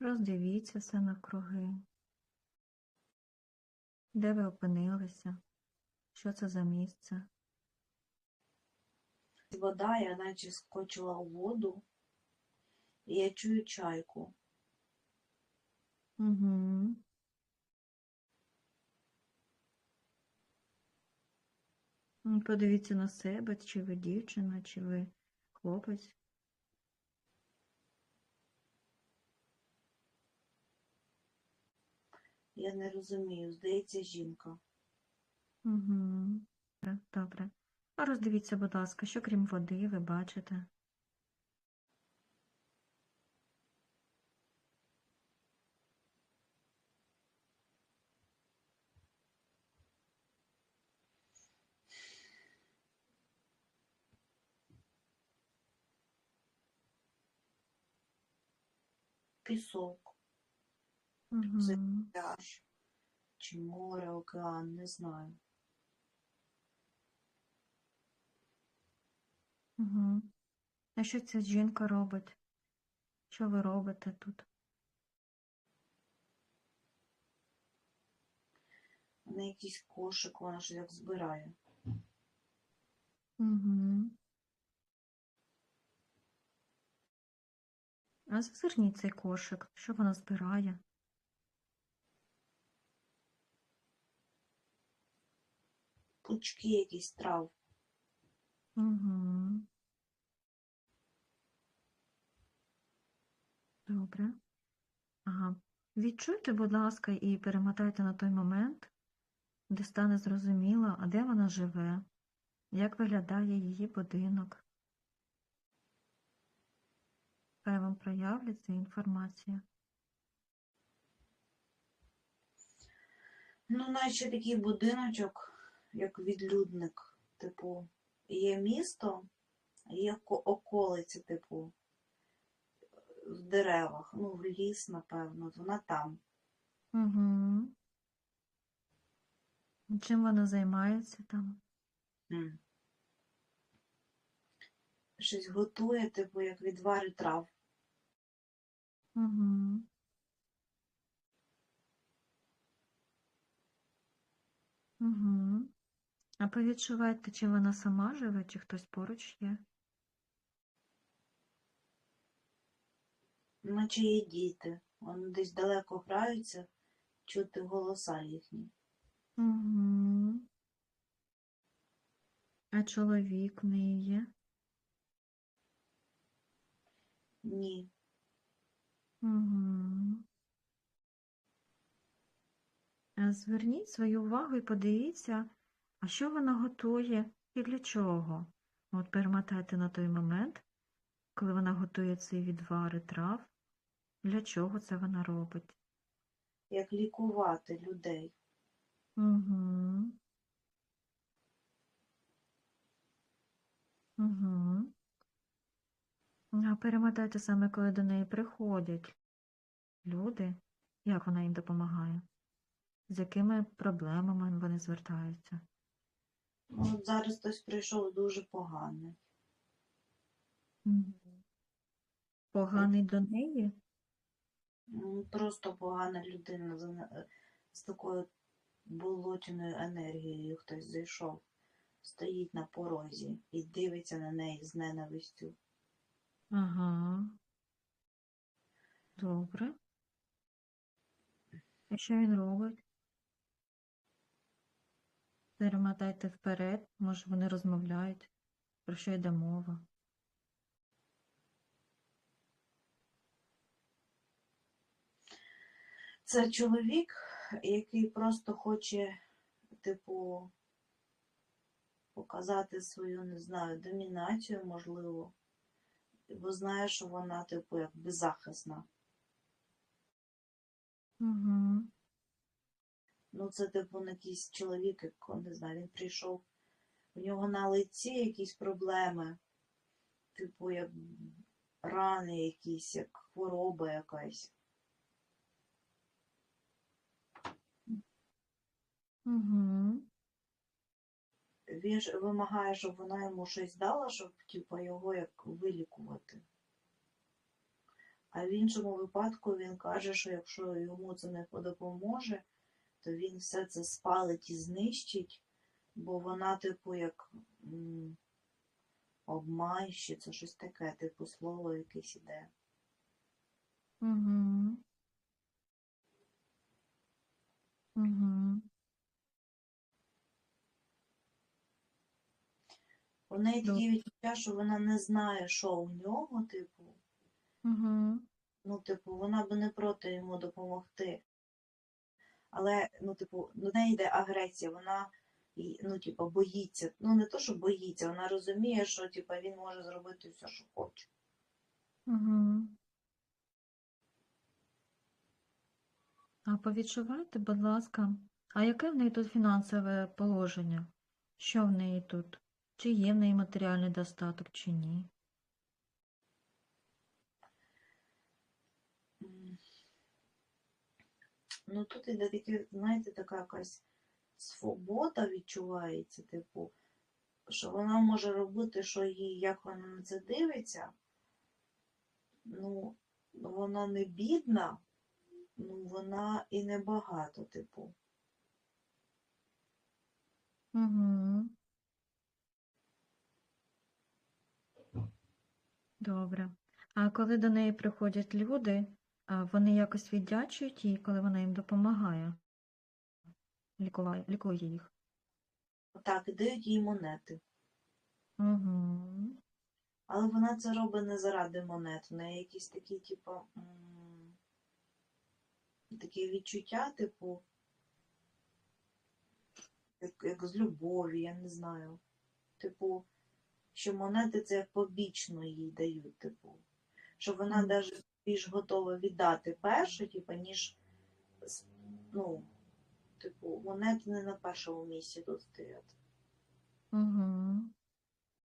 Роздивіться все навкруги. Де ви опинилися? Що це за місце? Вода, я наче скочила у воду, і я чую чайку. Угу. Подивіться на себе, чи ви дівчина, чи ви хлопець. Я не розумію, здається, жінка. Угу. Добре, добре. А роздивіться, будь ласка, що крім води ви бачите? Пісок, Угу. Це- пляж, чи море, океан, не знаю. Угу. А що ця жінка робить? Що ви робите тут? Неї якийсь кошик, вона ж як збирає. Угу. А зазирніть цей кошик, що вона збирає? Пучки якісь трав. Угу. Добре. Ага. Відчуйте, будь ласка, і перемотайте на той момент, де стане зрозуміло, а де вона живе, як виглядає її будинок. Хай вам проявляться інформація. Ну, наче такий будиночок, як відлюдник. Типу, є місто, є ко- околиці, типу, в деревах. Ну, в ліс, напевно, вона там. Угу. Чим вона займається там? М. Щось готує, типу, як відвари трав. Угу. Угу. А повідчувайте, чи вона сама живе, чи хтось поруч є? Наче є діти. Вони десь далеко граються, чути голоса їхні. Угу. А чоловік в неї є? Ні. Угу. Зверніть свою увагу і подивіться, а що вона готує і для чого. От перемотайте на той момент, коли вона готує цей відвари трав. Для чого це вона робить? Як лікувати людей. Угу. Угу. А перемотайте саме, коли до неї приходять люди, як вона їм допомагає, з якими проблемами вони звертаються. Ну, от зараз хтось прийшов дуже поганий. Поганий до неї? Просто погана людина з, з такою болотяною енергією хтось зайшов, стоїть на порозі і дивиться на неї з ненавистю. Ага. Добре. І що він робить? Перемотайте вперед, може вони розмовляють, про що йде мова. Це чоловік, який просто хоче, типу, показати свою, не знаю, домінацію, можливо, бо знає, що вона, типу, як беззахисна. Угу. Ну, це, типу, якийсь чоловік, як, не знаю, він прийшов, у нього на лиці якісь проблеми, типу, як рани якісь, як хвороба якась. Угу. Він ж вимагає, щоб вона йому щось дала, щоб, типу, його як вилікувати. А А в іншому випадку він каже, що якщо йому це не допоможе, то він все це спалить і знищить, бо вона, типу, як м, обманщиця, щось таке, типу, слово якесь іде. Угу. Угу. У неї такі відчуття, що вона не знає, що у нього, типу, Угу. ну, типу, вона би не проти йому допомогти. Але, ну, типу, до неї йде агресія, вона, ну, типу, боїться. Ну, не то, що боїться, вона розуміє, що, типу, він може зробити все, що хоче. Угу. А повідчувайте, будь ласка, а яке в неї тут фінансове положення? Що в неї тут? Чи є в неї матеріальний достаток, чи ні? Ну, тут іде таке, знаєте, така якась свобода відчувається, типу, що вона може робити, що їй, як вона на це дивиться. Ну, вона не бідна, ну вона і не багато, типу. Угу. Добре. А коли до неї приходять люди, вони якось віддячують їй, коли вона їм допомагає? Лікуває, лікує їх. Так, і дають їй монети. Угу. Але вона це робить не заради монет. У неї якісь такі, типу, такі відчуття, типу, як, як з любові, я не знаю. Типу, що монети це побічно їй дають, типу. Що вона навіть більш готова віддати перше, типу, ніж ну, типу, монети не на першому місці тут стоять. Угу.